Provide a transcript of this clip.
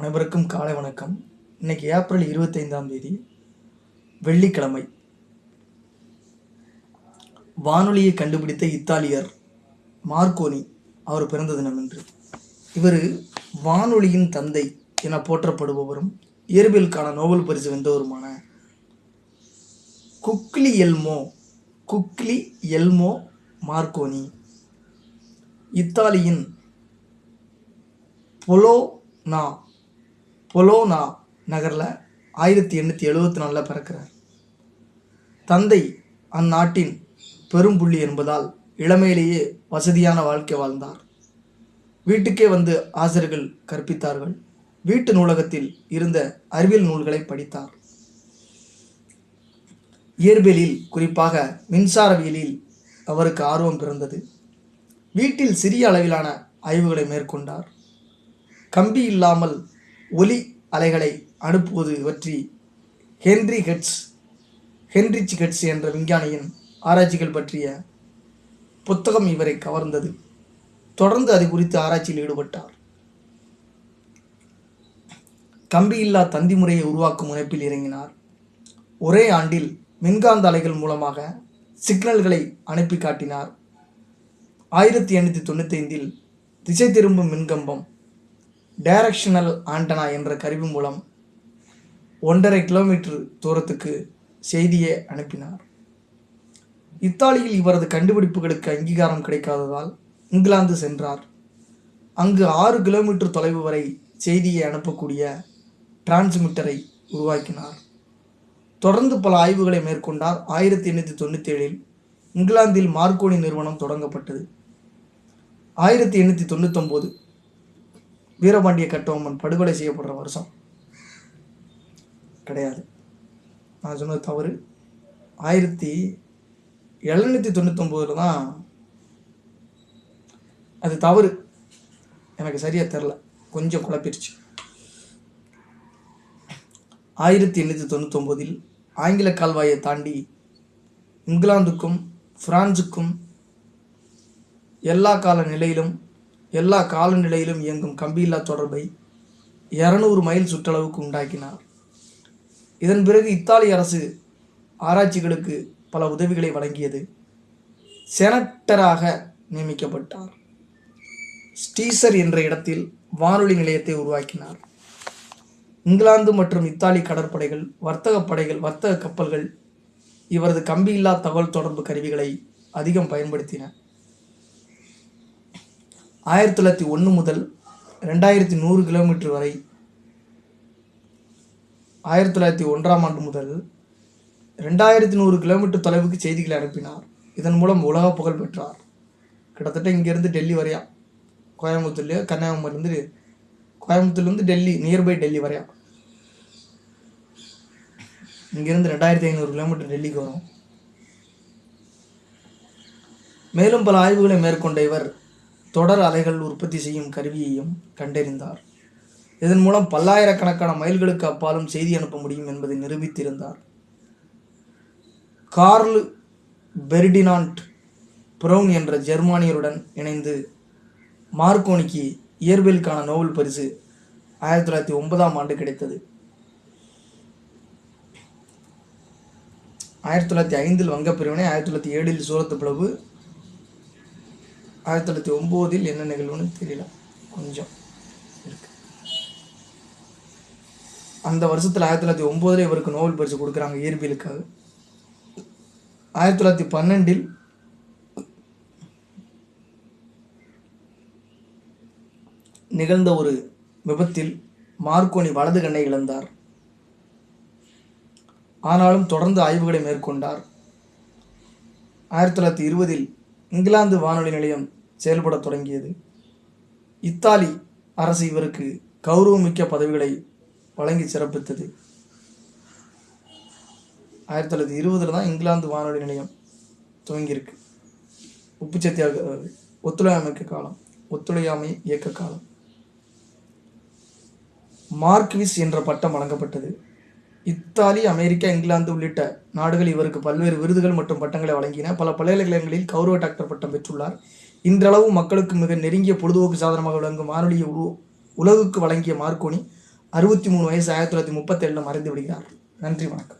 அனைவருக்கும் காலை வணக்கம். இன்னைக்கு ஏப்ரல் இருபத்தைந்தாம் தேதி வெள்ளிக்கிழமை. வானொலியை கண்டுபிடித்த இத்தாலியர் மார்க்கோனி அவர் பிறந்த தினம் என்று இவர் வானொலியின் தந்தை என போற்றப்படுபவரும் இயற்பியலுக்கான நோபல் பரிசு வென்றவருமான குக்லி எல்மோ குக்லி எல்மோ மார்க்கோனி. இத்தாலியின் பொலோனா பொலோனா நகரில் ஆயிரத்தி எண்ணூற்றி எழுபத்தி நாலில் பிறக்கிறார். தந்தை அந்நாட்டின் பெரும்புள்ளி என்பதால் இளமையிலேயே வசதியான வாழ்க்கை வாழ்ந்தார். வீட்டுக்கே வந்து ஆசிரியர்கள் கற்பித்தார்கள். வீட்டு நூலகத்தில் இருந்த அறிவியல் நூல்களை படித்தார். இயற்பியலில் குறிப்பாக மின்சாரவியலில் அவருக்கு ஆர்வம் பிறந்தது. வீட்டில் சிறிய அளவிலான ஆய்வுகளை மேற்கொண்டார். கம்பி இல்லாமல் ஒலி அலைகளை அனுப்புவது பற்றி ஹென்றி ஹெட்ஸ் ஹென்ரிச் ஹெட்ஸ் என்ற விஞ்ஞானியின் ஆராய்ச்சிகள் பற்றிய புத்தகம் இவரை கவர்ந்தது. தொடர்ந்து அது குறித்து ஆராய்ச்சியில் ஈடுபட்டார். கம்பியில்லா தந்தி முறையை உருவாக்கும் முனைப்பில் இறங்கினார். ஒரே ஆண்டில் மின்காந்த அலைகள் மூலமாக சிக்னல்களை அனுப்பி காட்டினார். ஆயிரத்தி எண்ணூற்றி தொண்ணூத்தைந்தில் திசை திரும்பும் மின்கம்பம் டைரக்ஷனல் ஆண்டனா என்ற கருவி மூலம் ஒன்றரை கிலோமீட்டர் தூரத்துக்கு செய்தியை அனுப்பினார். இத்தாலியில் இவரது கண்டுபிடிப்புகளுக்கு அங்கீகாரம் கிடைக்காததால் இங்கிலாந்து சென்றார். அங்கு ஆறு கிலோமீட்டர் தொலைவு வரை செய்தியை அனுப்பக்கூடிய டிரான்ஸ்மிட்டரை உருவாக்கினார். தொடர்ந்து பல ஆய்வுகளை மேற்கொண்டார். ஆயிரத்தி எண்ணூற்றி தொண்ணூற்றி ஏழில் இங்கிலாந்தில் மார்க்கோனி நிறுவனம் தொடங்கப்பட்டது. ஆயிரத்தி எண்ணூற்றி தொண்ணூத்தொம்போது வீரபாண்டிய கட்டபொம்மன் படுகொலை செய்யப்படுற வருஷம். கிடையாது. நான் சொன்னது தவறு. ஆயிரத்தி எழுநூற்றி தொண்ணூத்தொம்போதில் தான் அது தவறு. எனக்கு சரியாக தெரில கொஞ்சம் குழப்பிருச்சு ஆயிரத்தி எண்ணூற்றி தொண்ணூத்தொம்போதில் ஆங்கில கால்வாயை தாண்டி இங்கிலாந்துக்கும் ஃப்ரான்ஸுக்கும் எல்லா கால நிலையிலும் எல்லா காலநிலையிலும் இயங்கும் கம்பியில்லா தொடர்பை இரநூறு மைல் சுற்றளவுக்கு உண்டாக்கினார். இதன் பிறகு இத்தாலி அரசு ஆராய்ச்சிகளுக்கு பல உதவிகளை வழங்கியது. செனட்டராக நியமிக்கப்பட்டார். ஸ்டீசர் என்ற இடத்தில் வானொலி நிலையத்தை உருவாக்கினார். இங்கிலாந்து மற்றும் இத்தாலி கடற்படைகள் வர்த்தக படைகள் வர்த்தக கப்பல்கள் இவரது கம்பியில்லா தகவல் தொடர்பு கருவிகளை அதிகம் பயன்படுத்தின. ஆயிரத்தி தொள்ளாயிரத்தி ஒன்று முதல் ரெண்டாயிரத்தி நூறு கிலோமீட்டர் வரை ஆயிரத்தி தொள்ளாயிரத்தி ஒன்றாம் ஆண்டு முதல் ரெண்டாயிரத்தி நூறு கிலோமீட்டர் தொலைவுக்கு செய்திகளை அனுப்பினார். இதன் மூலம் உலக புகழ் பெற்றார். கிட்டத்தட்ட இங்கேருந்து டெல்லி வரையா? கோயம்புத்தூர்லேயோ கன்னியாகுமரிலேருந்து கோயம்புத்தூர்லேருந்து டெல்லி நியர்பை டெல்லி வரையா? இங்கேருந்து ரெண்டாயிரத்தி ஐநூறு கிலோமீட்டர் டெல்லிக்கு வரும். மேலும் பல ஆய்வுகளை மேற்கொண்ட இவர் தொடர் அலைகள் உற்பத்தி செய்யும் கருவியையும் கண்டறிந்தார். இதன் மூலம் பல்லாயிரக்கணக்கான மைல்களுக்கு அப்பாலும் செய்தி அனுப்ப முடியும் என்பதை நிரூபித்திருந்தார். கார்ல் பெர்டினாண்ட் ப்ரௌன் என்ற ஜெர்மானியருடன் இணைந்து மார்க்கோனிக்கு இயற்பியலுக்கான நோபல் பரிசு ஆயிரத்தி தொள்ளாயிரத்தி ஒன்பதாம் ஆண்டு கிடைத்தது. ஆயிரத்தி தொள்ளாயிரத்தி ஐந்தில் வங்கப்பிரிவினை ஆயிரத்தி தொள்ளாயிரத்தி ஏழில் சூரத்து பிளவு ஆயிரத்தி தொள்ளாயிரத்தி ஒம்போதில் என்ன நிகழ்வுன்னு தெரியல. கொஞ்சம் இருக்கு. அந்த வருஷத்தில் ஆயிரத்தி தொள்ளாயிரத்தி ஒம்போதில் இவருக்கு நோபல் பரிசு கொடுக்குறாங்க இயற்பியலுக்காக. ஆயிரத்தி தொள்ளாயிரத்தி பன்னெண்டில் நிகழ்ந்த ஒரு விபத்தில் மார்க்கோனி வலது கண்ணை இழந்தார். ஆனாலும் தொடர்ந்து ஆய்வுகளை மேற்கொண்டார். ஆயிரத்தி தொள்ளாயிரத்தி இருபதில் இங்கிலாந்து வானொலி நிலையம் செயல்படத் தொடங்கியது. இத்தாலி அரசு இவருக்கு கௌரவமிக்க பதவிகளை வழங்கி சிறப்பித்தது. ஆயிரத்தி தொள்ளாயிரத்தி இருபதில் தான் இங்கிலாந்து வானொலி நிலையம் துவங்கியிருக்கு. உப்பு சத்தியாக ஒத்துழையாமைக்க காலம் ஒத்துழையாமை இயக்க காலம். மார்க்விஸ் என்ற பட்டம் வழங்கப்பட்டது. இத்தாலி அமெரிக்கா இங்கிலாந்து உள்ளிட்ட நாடுகள் இவருக்கு பல்வேறு விருதுகள் மற்றும் பட்டங்களை வழங்கின பல பல்கலைக்கழகங்களில் கௌரவ டாக்டர் பட்டம் பெற்றுள்ளார். இன்றளவு மக்களுக்கு மிக நெருங்கிய பொழுதுபோக்கு சாதனமாக விளங்கும் வானொலியை உரு உலகுக்கு வழங்கிய மார்க்கோனி அறுபத்தி மூணு வயசு ஆயிரத்தி தொள்ளாயிரத்தி முப்பத்தேழில் மறைந்து விடுகிறார். நன்றி வணக்கம்.